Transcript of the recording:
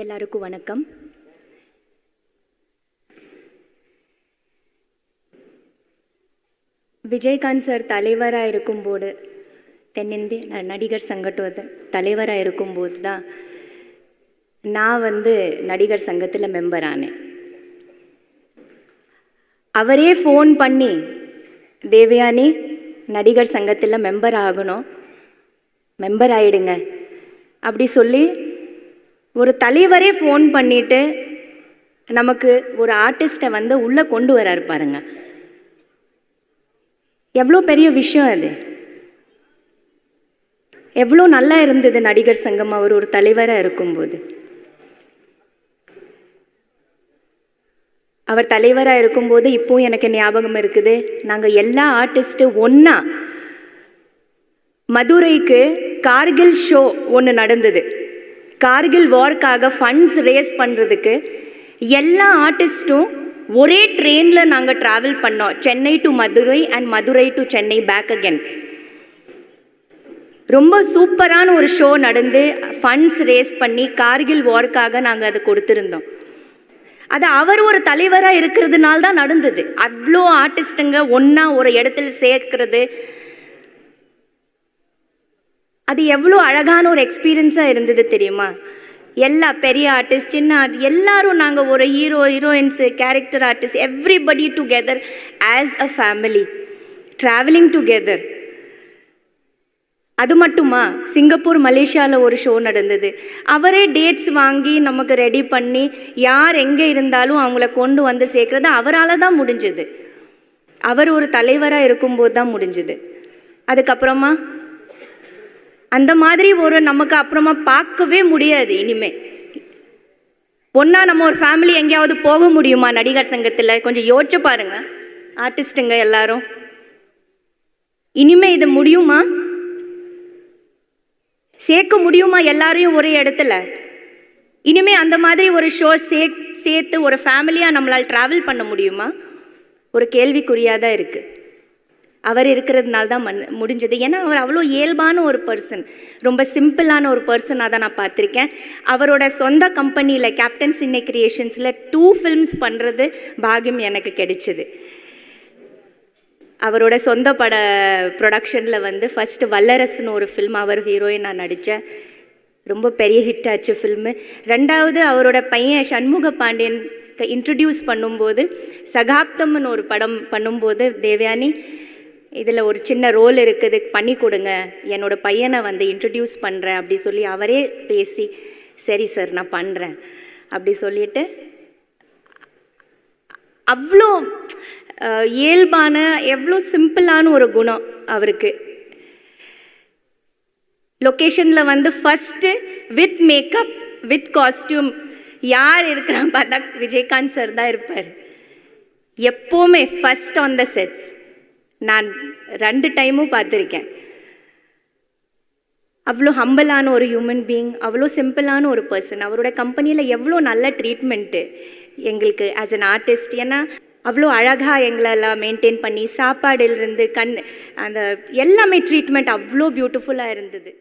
எல்லாருக்கும் வணக்கம். விஜயகாந்த் சார் தலைவராக இருக்கும்போது தென்னிந்திய நடிகர் சங்கத்தோட தலைவராக இருக்கும்போது தான் நான் வந்து நடிகர் சங்கத்தில் மெம்பர் ஆனேன். அவரே ஃபோன் பண்ணி தேவயானி நடிகர் சங்கத்தில் மெம்பர் ஆகணும். மெம்பர் ஆயிடுங்க. அப்படி சொல்லி ஒரு தலைவரே ஃபோன் பண்ணிட்டு நமக்கு ஒரு ஆர்டிஸ்ட்டை வந்து உள்ளே கொண்டு வராரு பாருங்க. எவ்வளோ பெரிய விஷயம் அது. எவ்வளோ நல்லா இருந்தது நடிகர் சங்கம் அவர் ஒரு தலைவராக இருக்கும்போது. அவர் தலைவராக இருக்கும்போது இப்போ எனக்கு ஞாபகம் இருக்குது. நாங்கள் எல்லா ஆர்டிஸ்ட்டு ஒன்றா மதுரைக்கு கார்கில் ஷோ ஒன்று நடந்தது. கார்கில் வார்க்காக ஃபண்ட்ஸ் ரேஸ் பண்ணுறதுக்கு எல்லா ஆர்டிஸ்ட்டும் ஒரே ட்ரெயினில் நாங்கள் ட்ராவல் பண்ணோம். Chennai to Madurai and Madurai to Chennai back again ரொம்ப சூப்பரான ஒரு ஷோ நடந்து ஃபண்ட்ஸ் ரேஸ் பண்ணி கார்கில் வார்க்காக நாங்கள் அதை கொடுத்துருந்தோம். அது அவர் ஒரு தலைவராக இருக்கிறதுனால தான் நடந்தது. அவ்வளோ ஆர்டிஸ்ட்டுங்க ஒன்றா ஒரு இடத்துல சேர்க்கிறது அது எவ்வளோ அழகான ஒரு எக்ஸ்பீரியன்ஸாக இருந்தது தெரியுமா? எல்லா பெரிய ஆர்டிஸ்ட் சின்ன ஆர்ட் எல்லாரும் நாங்கள் ஒரு hero heroines character artist everybody together as a family travelling together அது மட்டுமா? சிங்கப்பூர் மலேசியாவில் ஒரு ஷோ நடந்தது. அவரே டேட்ஸ் வாங்கி நமக்கு ரெடி பண்ணி யார் எங்கே இருந்தாலும் அவங்கள கொண்டு வந்து சேர்க்குறது அவரால் தான் முடிஞ்சது. அவர் ஒரு தலைவராக இருக்கும்போது தான் முடிஞ்சது. அதுக்கப்புறமா அந்த மாதிரி ஒரு நமக்கு அப்புறமா பார்க்கவே முடியாது இனிமே. ஒன்றா நம்ம ஒரு ஃபேமிலி எங்கேயாவது போக முடியுமா நடிகர் சங்கத்தில்? கொஞ்சம் யோசிச்சு பாருங்க. ஆர்டிஸ்ட்டுங்க எல்லாரும். இனிமே இது முடியுமா? சேர்க்க முடியுமா எல்லாரையும் ஒரே இடத்துல? இனிமே அந்த மாதிரி ஒரு ஷோ சே சேர்த்து ஒரு ஃபேமிலியாக நம்மளால் ட்ராவல் பண்ண முடியுமா? ஒரு கேள்விக்குறியாக தான் இருக்குது அவர் இருக்கிறதுனால தான் மண் முடிஞ்சது. ஏன்னா அவர் அவ்வளோ இயல்பான ஒரு பர்சன் ரொம்ப சிம்பிளான ஒரு பர்சனாக தான் நான் பார்த்துருக்கேன். அவரோட சொந்த கம்பெனியில் கேப்டன் சின்ன கிரியேஷன்ஸில் டூ ஃபில்ம்ஸ் பண்ணுறது பாகியம் எனக்கு கிடைச்சிது. அவரோட சொந்த பட ப்ரொடக்ஷனில் வந்து ஃபஸ்ட்டு வல்லரசுன்னு ஒரு ஃபில்ம் அவர் ஹீரோயின் நான் நடித்தேன் ரொம்ப பெரிய ஹிட் ஆச்சு ஃபில்மு ரெண்டாவது அவரோட பையன் சண்முக பாண்டியன் இன்ட்ரடியூஸ் பண்ணும்போது சகாப்தம்னு ஒரு படம் பண்ணும்போது தேவயானி இதில் ஒரு சின்ன ரோல் இருக்குது. பண்ணி கொடுங்க. என்னோட பையனை வந்து இன்ட்ரடியூஸ் பண்ணுறேன் அப்படி சொல்லி அவரே பேசி சரி சார் நான் பண்ணுறேன் அப்படி சொல்லிட்டு அவ்வளோ இயல்பான எவ்வளோ சிம்பிளான ஒரு குணம் அவருக்கு. லொக்கேஷனில் வந்து first with makeup with costume யார் இருக்கிறான் பார்த்தா விஜயகாந்த் சார் தான் இருப்பார். எப்போவுமே ஃபஸ்ட் ஆன் த செட்ஸ் நான் ரெண்டு டைமும் பார்த்துருக்கேன். அவ்வளோ ஹம்பிளான ஒரு ஹியூமன் பீயிங் அவ்வளோ சிம்பிளான ஒரு பர்சன் அவரோட கம்பெனியில் எவ்வளோ நல்ல ட்ரீட்மெண்ட்டு எங்களுக்கு ஆஸ் அன் ஆர்டிஸ்ட் ஏன்னா அவ்வளோ அழகாக எங்களெல்லாம் மெயின்டைன் பண்ணி சாப்பாடுலேருந்து கண் அந்த எல்லாமே ட்ரீட்மெண்ட் அவ்வளோ பியூட்டிஃபுல்லாக இருந்தது.